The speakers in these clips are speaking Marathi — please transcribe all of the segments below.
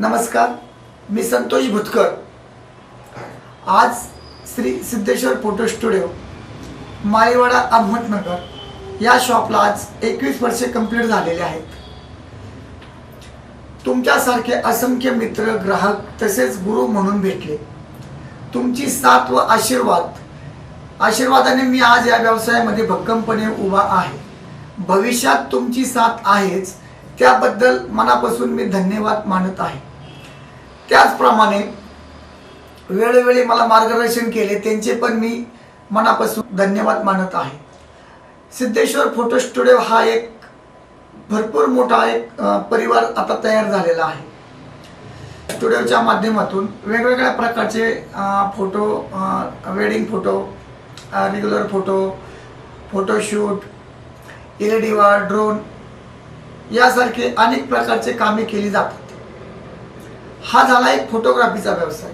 नमस्कार मी संतोष भुतकर. आज श्री सिद्धेश्वर फोटो स्टुडिओ माळीवाडा अहमदनगर या शॉपला आज एकवीस वर्षे कंप्लीट झालेले आहेत. तुमच्यासारखे असंख्य मित्र ग्राहक तसेच गुरु म्हणून भेटले. तुमची साथ व आशीर्वाद आशीर्वादाने मी आज या व्यवसायामध्ये भक्कमपणे उभा आहे. भविष्यात तुमची साथ आहेच त्याबद्दल मनापासून मी धन्यवाद मानत आहे. त्याचप्रमाणे वेळोवेळी मला मार्गदर्शन केले त्यांचे पण मी मनापासून धन्यवाद मानत आहे. सिद्धेश्वर फोटो स्टुडिओ हा एक भरपूर मोठा एक परिवार आता तयार झालेला आहे. स्टुडिओच्या माध्यमातून वेगवेगळ्या प्रकारचे photo wedding photo regular photo photoshoot L E D wall drone यासारखे अनेक प्रकारचे कामे केली जातात. हा झाला एक फोटोग्राफीचा व्यवसाय.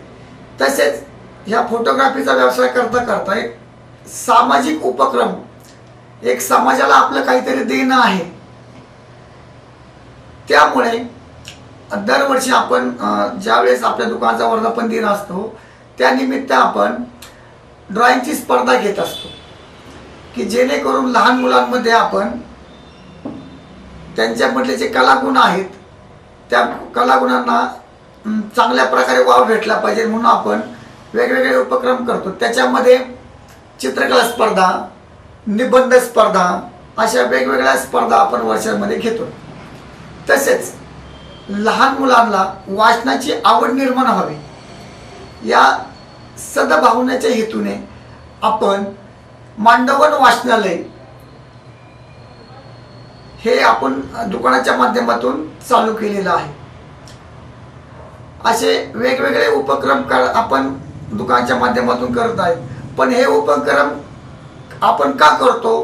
तसेच ह्या फोटोग्राफीचा व्यवसाय करता करता एक सामाजिक उपक्रम एक समाजाला आपलं काहीतरी देणं आहे. त्यामुळे दरवर्षी आपण ज्यावेळेस आपल्या दुकानाचा वर्धापन दिन असतो त्यानिमित्त आपण ड्रॉइंगची स्पर्धा घेत असतो. की जेणेकरून लहान मुलांमध्ये आपण त्यांच्यामधले जे कलागुण आहेत त्या कलागुणांना चांगल्या प्रकारे वाव भेटला पाहिजे म्हणून आपण वेगवेगळे उपक्रम करतो. त्याच्यामध्ये चित्रकला स्पर्धा निबंध स्पर्धा अशा वेगवेगळ्या स्पर्धा आपण वर्षामध्ये घेतो. तसेच लहान मुलांना वाचनाची आवड निर्माण व्हावी. या सद्भावनेच्या हेतूने आपण मांडवन वाचनालय हे आपण दुकानाच्या माध्यमातून चालू केलेलं आहे. असे वेगवेगळे उपक्रम कर आपण दुकानाच्या माध्यमातून करत आहे. पण हे उपक्रम आपण का करतो?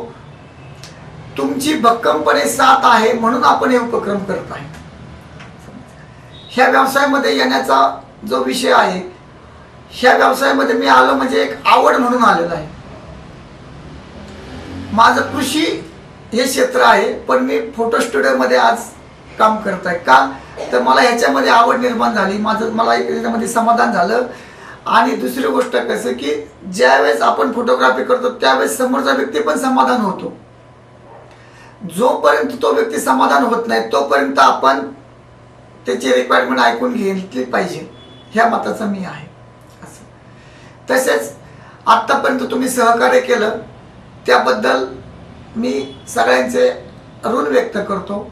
तुमची भक्कमपणे साथ आहे म्हणून आपण हे उपक्रम करत आहे. ह्या व्यवसायामध्ये येण्याचा जो विषय आहे ह्या व्यवसायामध्ये मी आलो म्हणजे एक आवड म्हणून आलेलो आहे. माझं कृषी हे क्षेत्र आहे पण मी फोटो स्टुडिओमध्ये आज काम करत आहे का? तर मला ह्याच्यामध्ये आवड निर्माण झाली. माझं मला एक त्याच्यामध्ये समाधान झालं. आणि दुसरी गोष्ट कसं की ज्यावेळेस आपण फोटोग्राफी करतो त्यावेळेस समोरचा व्यक्ती पण समाधान होतो. जोपर्यंत तो व्यक्ती समाधान होत नाही तोपर्यंत आपण त्याची रिक्वायरमेंट ऐकून घेतली पाहिजे. ह्या मताचा मी आहे. असं. तसेच आत्तापर्यंत तुम्ही सहकार्य केलं त्याबद्दल मी सगळ्यांचे ऋण व्यक्त करतो.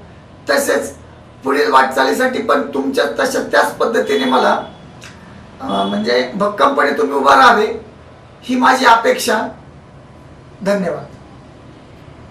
तसेच पुढील वाटचालीसाठी पण तुमच्या तशा त्याच पद्धतीने मला म्हणजे भक्कमपणे तुम्ही उभा राहावे. ही माझी अपेक्षा. धन्यवाद.